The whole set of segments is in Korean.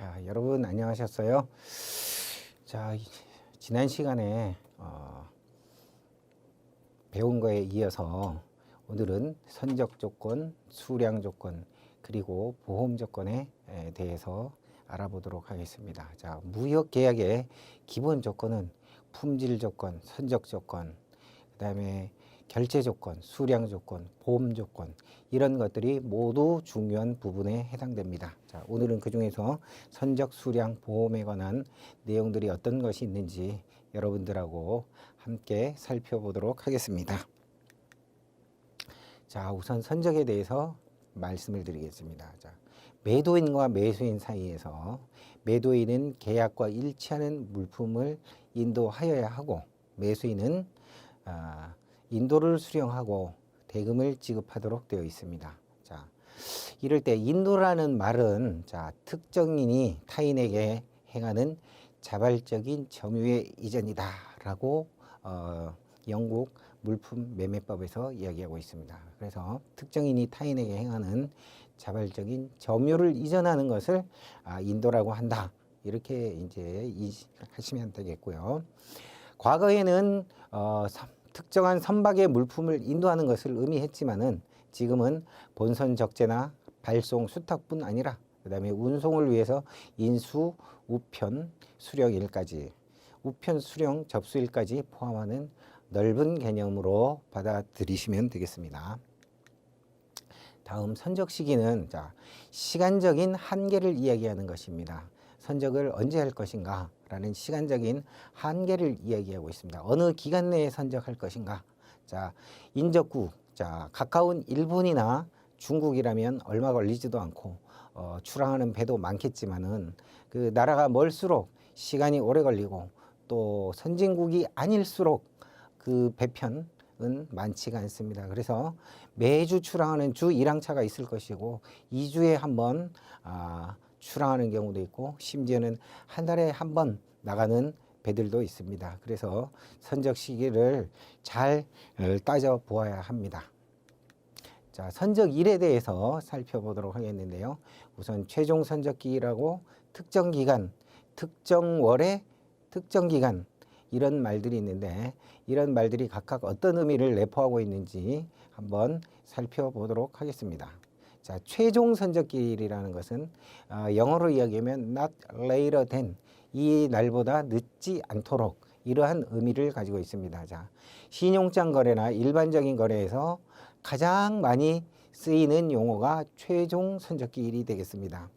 자, 여러분 안녕하셨어요? 자, 이- 지난 시간에 어, 배운 거에 이어서 오늘은 선적 조건, 수량 조건, 그리고 보험 조건에 에, 대해서 알아보도록 하겠습니다. 자, 무역 계약의 기본 조건은 품질 조건, 선적 조건, 그다음에 결제 조건, 수량 조건, 보험 조건 이런 것들이 모두 중요한 부분에 해당됩니다. 자, 오늘은 그 중에서 선적, 수량, 보험에 관한 내용들이 어떤 것이 있는지 여러분들하고 함께 살펴보도록 하겠습니다. 자, 우선 선적에 대해서 말씀을 드리겠습니다. 자, 매도인과 매수인 사이에서 매도인은 계약과 일치하는 물품을 인도하여야 하고 매수인은 아, 인도를 수령하고 대금을 지급하도록 되어 있습니다. 자, 이럴 때 인도라는 말은 자, 특정인이 타인에게 행하는 자발적인 점유의 이전이다라고 어, 영국 물품 매매법에서 이야기하고 있습니다. 그래서 특정인이 타인에게 행하는 자발적인 점유를 이전하는 것을 아, 인도라고 한다. 이렇게 이제 인식하시면 되겠고요. 과거에는 어, 선- 특정한 선박의 물품을 인도하는 것을 의미했지만은 지금은 본선 적재나 발송 수탁뿐 아니라 그다음에 운송을 위해서 인수, 우편, 수령일까지 우편, 수령, 접수일까지 포함하는 넓은 개념으로 받아들이시면 되겠습니다. 다음 선적 시기는 자, 시간적인 한계를 이야기하는 것입니다. 선적을 언제 할 것인가? 라는 시간적인 한계를 이야기하고 있습니다. 어느 기간 내에 선적할 것인가? 자, 인접국, 자, 가까운 일본이나 중국이라면 얼마 걸리지도 않고 어, 출항하는 배도 많겠지만은 그 나라가 멀수록 시간이 오래 걸리고 또 선진국이 아닐수록 그 배편은 많지가 않습니다. 그래서 매주 출항하는 주 1항차가 있을 것이고 2주에 한번 아, 출항하는 경우도 있고 심지어는 한 달에 한 번 나가는 배들도 있습니다. 그래서 선적 시기를 잘 어, 따져 보아야 합니다. 자, 선적 일에 대해서 살펴보도록 하겠는데요. 우선 최종 선적기라고 특정 기간, 특정 월에 특정 기간 이런 말들이 있는데 이런 말들이 각각 어떤 의미를 내포하고 있는지 한번 살펴보도록 하겠습니다. 자, 최종 선적기일이라는 것은 아, 영어로 이야기하면 not later than 이 날보다 늦지 않도록 이러한 의미를 가지고 있습니다. 자, 신용장 거래나 일반적인 거래에서 가장 많이 쓰이는 용어가 최종 선적기일이 되겠습니다.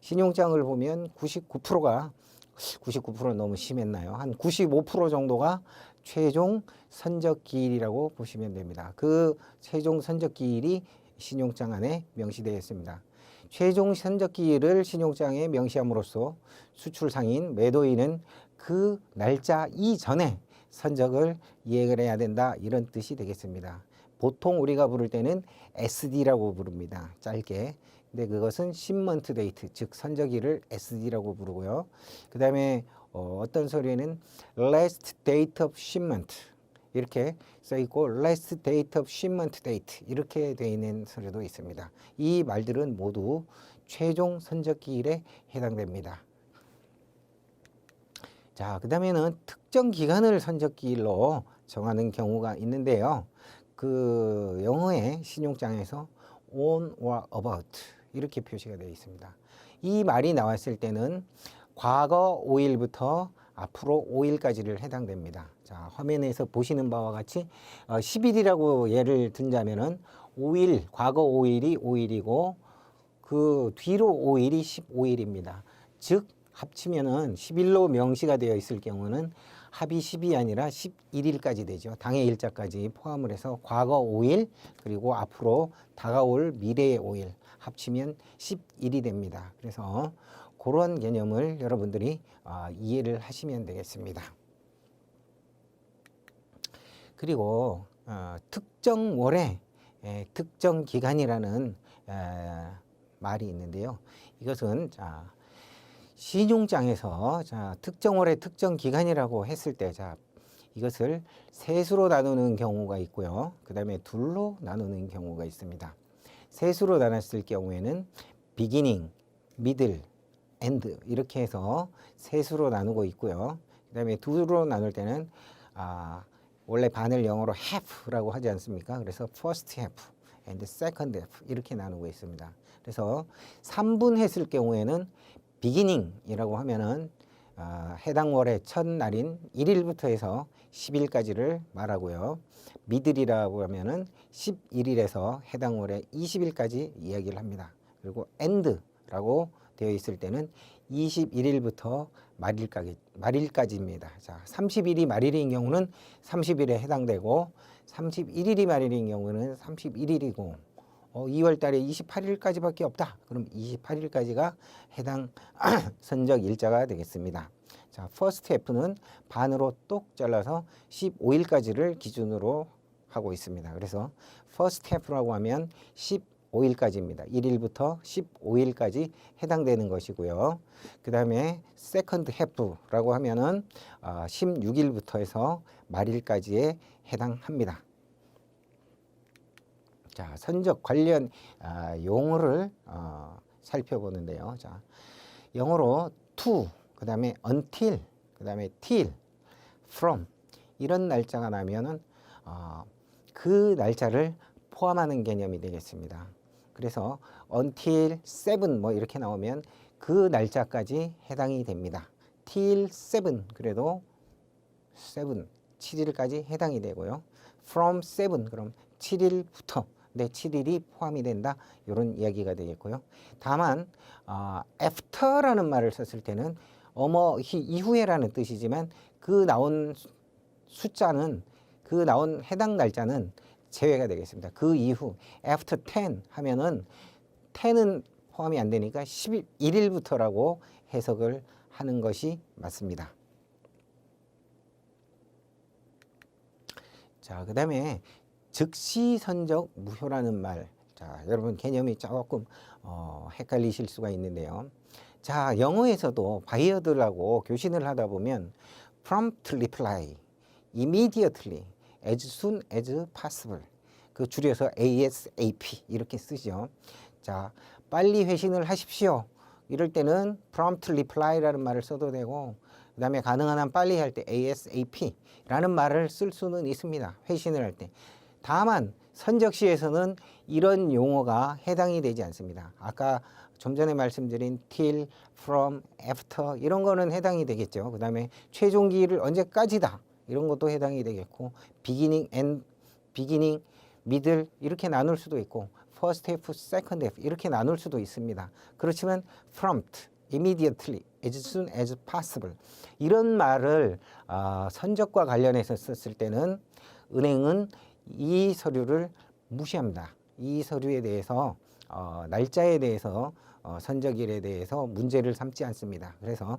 신용장을 보면 99%가 99% 너무 심했나요? 한 95% 정도가 최종 선적 기일이라고 보시면 됩니다. 그 최종 선적 기일이 신용장 안에 명시되어 있습니다. 최종 선적 기일을 신용장에 명시함으로써 수출 상인 매도인은 그 날짜 이전에 선적을 이행을 해야 된다 이런 뜻이 되겠습니다. 보통 우리가 부를 때는 SD라고 부릅니다. 짧게. 근데 그것은 shipment date, 즉 선적일을 SD라고 부르고요. 그 다음에 어, 어떤 서류에는 last date of shipment 이렇게 써 있고 last date of shipment date 이렇게 되어 있는 서류도 있습니다. 이 말들은 모두 최종 선적기일에 해당됩니다. 자, 그 다음에는 특정 기간을 선적기일로 정하는 경우가 있는데요. 그 영어의 신용장에서 on or about 이렇게 표시가 되어 있습니다. 이 말이 나왔을 때는 과거 5일부터 앞으로 5일까지를 해당됩니다. 자, 화면에서 보시는 바와 같이 어, 10일이라고 예를 든다면은 5일, 과거 5일이 5일이고 그 뒤로 5일이 15일입니다. 즉 합치면은 10일로 명시가 되어 있을 경우는 합이 10이 아니라 11일까지 되죠. 당해 일자까지 포함을 해서 과거 5일 그리고 앞으로 다가올 미래의 5일 합치면 11일이 됩니다. 그래서 그런 개념을 여러분들이 아, 이해를 하시면 되겠습니다. 그리고 어, 특정 월에 에, 특정 기간이라는 에, 말이 있는데요. 이것은 자, 신용장에서 자, 특정 월의 특정 기간이라고 했을 때 자, 이것을 셋으로 나누는 경우가 있고요. 그 다음에 둘로 나누는 경우가 있습니다. 셋으로 나눴을 경우에는 beginning, middle, and 이렇게 해서 세 수로 나누고 있고요. 그다음에 두로 나눌 때는 아, 원래 반을 영어로 half라고 하지 않습니까? 그래서 first half and second half 이렇게 나누고 있습니다. 그래서 3분 했을 경우에는 beginning이라고 하면은 아, 해당 월의 첫 날인 1일부터 해서 10일까지를 말하고요. 미들이라고 하면은 11일에서 해당 월의 20일까지 이야기를 합니다. 그리고 end라고 되어 있을 때는 21일부터 말일까지, 말일까지입니다. 자, 30일이 말일인 경우는 30일에 해당되고 31일이 말일인 경우는 31일이고 어, 2월 달에 28일까지밖에 없다. 그럼 28일까지가 해당 선적 일자가 되겠습니다. 자, 퍼스트 F는 반으로 똑 잘라서 15일까지를 기준으로 하고 있습니다. 그래서 퍼스트 F라고 하면 15일까지입니다. 1일부터 15일까지 해당되는 것이고요. 그 다음에 세컨드 해프라고 하면은 어, 16일부터 해서 말일까지에 해당합니다. 자, 선적 관련 아, 용어를 어, 살펴보는데요. 자, 영어로 to, 그 다음에 until, 그 다음에 till, from 이런 날짜가 나면은 어, 그 날짜를 포함하는 개념이 되겠습니다. 그래서 until seven 뭐 이렇게 나오면 그 날짜까지 해당이 됩니다. till seven 그래도 seven 7일까지 해당이 되고요. from seven 그럼 7일부터 내 7일이 포함이 된다 이런 이야기가 되겠고요. 다만 어, after라는 말을 썼을 때는 어머 히- 이후에라는 뜻이지만 그 나온 수- 숫자는 그 나온 해당 날짜는 제외가 되겠습니다. 그 이후 after 10 하면은 10은 포함이 안 되니까 11일부터라고 해석을 하는 것이 맞습니다. 자, 그 다음에 즉시 선적 무효라는 말. 자, 여러분 개념이 조금 어, 헷갈리실 수가 있는데요. 자, 영어에서도 바이어들하고 교신을 하다 보면 prompt reply, immediately, as soon as possible. 그 줄여서 ASAP 이렇게 쓰죠. 자, 빨리 회신을 하십시오. 이럴 때는 prompt reply라는 말을 써도 되고 그다음에 가능한 한 빨리 할 때 ASAP라는 말을 쓸 수는 있습니다. 회신을 할 때. 다만 선적시에서는 이런 용어가 해당이 되지 않습니다. 아까 좀 전에 말씀드린 till, from, after 이런 거는 해당이 되겠죠. 그다음에 최종 기일을 언제까지다 이런 것도 해당이 되겠고 beginning, end, beginning, middle 이렇게 나눌 수도 있고 first half, second half 이렇게 나눌 수도 있습니다. 그렇지만 prompt, immediately, as soon as possible 이런 말을 아, 선적과 관련해서 썼을 때는 은행은 이 서류를 무시합니다. 이 서류에 대해서 어, 날짜에 대해서 어, 선적일에 대해서 문제를 삼지 않습니다. 그래서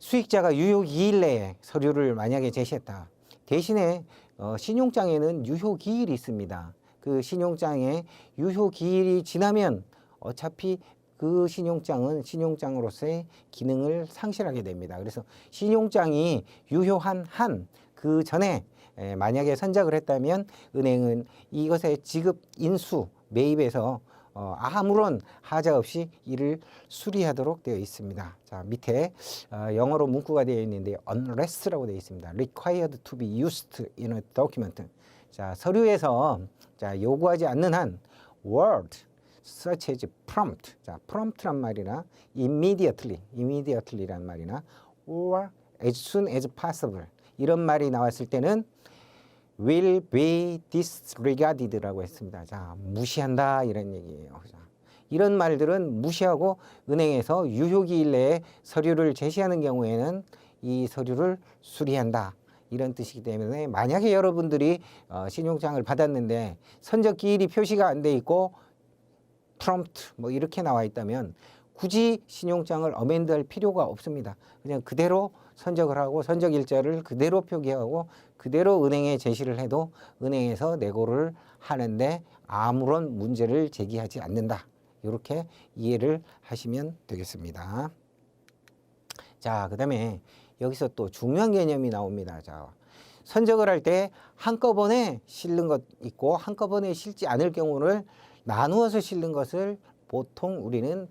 수익자가 유효 기일 내에 서류를 만약에 제시했다. 대신에 어, 신용장에는 유효 기일이 있습니다. 그 신용장에 유효 기일이 지나면 어차피 그 신용장은 신용장으로서의 기능을 상실하게 됩니다. 그래서 신용장이 유효한 한 그 전에 에, 만약에 선적을 했다면 은행은 이것의 지급 인수 매입에서 어, 아무런 하자 없이 이를 수리하도록 되어 있습니다. 자 밑에 어, 영어로 문구가 되어 있는데 unless라고 되어 있습니다. required to be used in a document. 자 서류에서 자 요구하지 않는 한 word such as prompt. 자 prompt란 말이나 immediately, immediately란 말이나 or as soon as possible 이런 말이 나왔을 때는 will be disregarded라고 했습니다. 자, 무시한다 이런 얘기예요. 자, 이런 말들은 무시하고 은행에서 유효기일 내에 서류를 제시하는 경우에는 이 서류를 수리한다. 이런 뜻이기 때문에 만약에 여러분들이 어, 신용장을 받았는데 선적 기일이 표시가 안 돼 있고 프롬프트 뭐 이렇게 나와 있다면 굳이 신용장을 어멘드할 필요가 없습니다. 그냥 그대로 선적을 하고 선적 일자를 그대로 표기하고 그대로 은행에 제시를 해도 은행에서 내고를 하는데 아무런 문제를 제기하지 않는다. 이렇게 이해를 하시면 되겠습니다. 자, 그 다음에 여기서 또 중요한 개념이 나옵니다. 자, 선적을 할 때 한꺼번에 실는 것 있고 한꺼번에 실지 않을 경우를 나누어서 실는 것을 보통 우리는